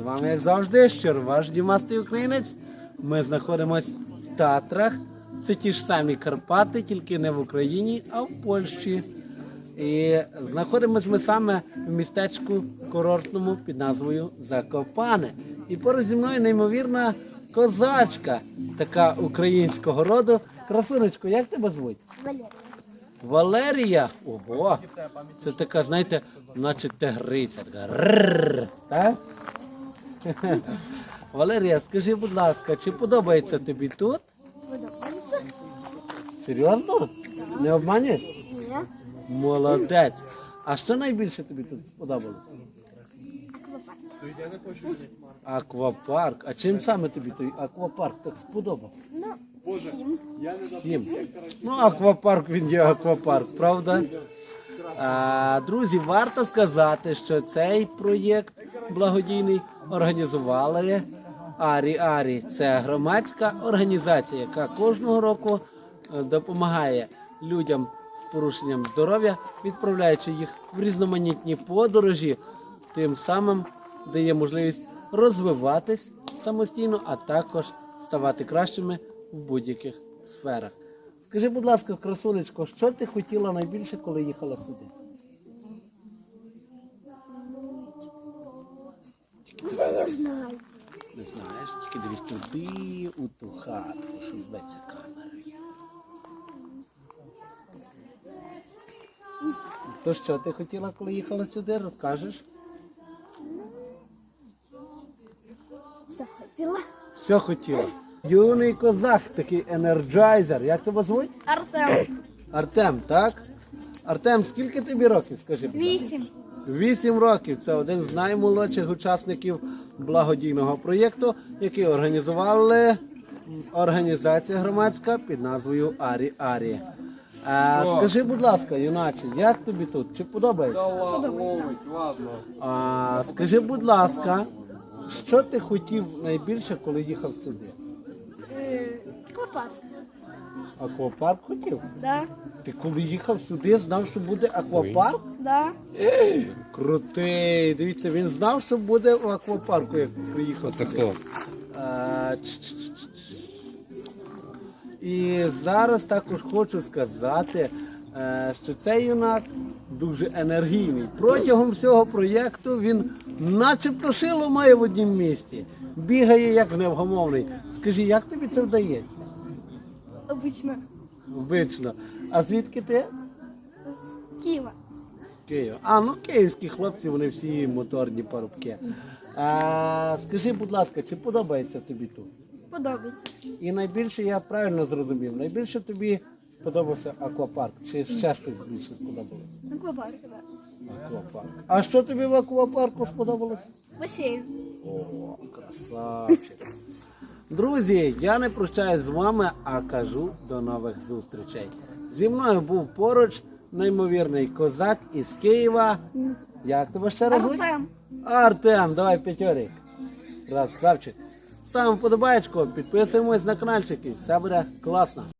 З вами, як завжди, щиро ваш дімастий українець. Ми знаходимося в Татрах. Це ті ж самі Карпати, тільки не в Україні, а в Польщі. І знаходимося ми саме в містечку курортному під назвою Закопане. І поруч зі мною неймовірна козачка, така українського роду. Красунечко, як тебе звуть? Валерія. Валерія. Ого, це така, знаєте, наче тигриця. Така рррр, так? Валерія, скажи, будь ласка, чи подобається тобі тут? Подобається? Серйозно? Не обманюєш? Ні. Молодець. А що найбільше тобі тут сподобалось? Аквапарк. А чим саме тобі той аквапарк так сподобався? Ну, сім. Сім. Ну, аквапарк він є аквапарк, правда? А, друзі, варто сказати, що цей проєкт благодійний організували Арі Арі. Це громадська організація, яка кожного року е, допомагає людям з порушенням здоров'я, відправляючи їх в різноманітні подорожі, тим самим дає можливість розвиватись самостійно, а також ставати кращими в будь-яких сферах. Скажи, будь ласка, красунечко, що ти хотіла найбільше, коли їхала сюди? Вже не знаю. Не знаєш, тільки дивись туди, у ту хату, що зветься камерою. То що ти хотіла, коли їхала сюди, розкажеш? Все хотіла. Все хотіла. Юний козак, такий енерджайзер. Як тебе звуть? Артем. Артем, так? Артем, скільки тобі років, скажи? Вісім. Вісім років. Це один з наймолодших учасників благодійного проєкту, який організували організація громадська під назвою Арі Арі. А, скажи, будь ласка, юначе, як тобі тут? Чи подобається? А, скажи, будь ласка, що ти хотів найбільше, коли їхав сюди? Клопат. Аквапарк хотів? Да. Ти коли їхав сюди, знав, що буде аквапарк? Да. Крутий. Дивіться, він знав, що буде в аквапарку, як приїхав. Це сюди. хто? А. І зараз також хочу сказати, е, що цей юнак дуже енергійний. Протягом всього проєкту він начебто шило має в однім місці. Бігає як невгомовний. Скажи, як тобі це вдається? Обично. Вично. А звідки ти? З Києва. З Києва. А, ну київські хлопці, вони всі моторні парубки. А, скажи, будь ласка, чи подобається тобі тут? Подобається. І найбільше я правильно зрозумів, найбільше тобі сподобався аквапарк, чи ще щось більше сподобалося? Клопат. Да. Аквапарк. А що тобі в аквапарку сподобалося? Басейн. О, красавчик. Друзі, я не прощаюсь з вами, а кажу до нових зустрічей. Зі мною був поруч неймовірний козак із Києва. Як тебе ще раз? Артем. Артем, давай п'ятьорик. Красавчик. Ставимо подобаєчку, підписуємось на каналчик і все буде класно.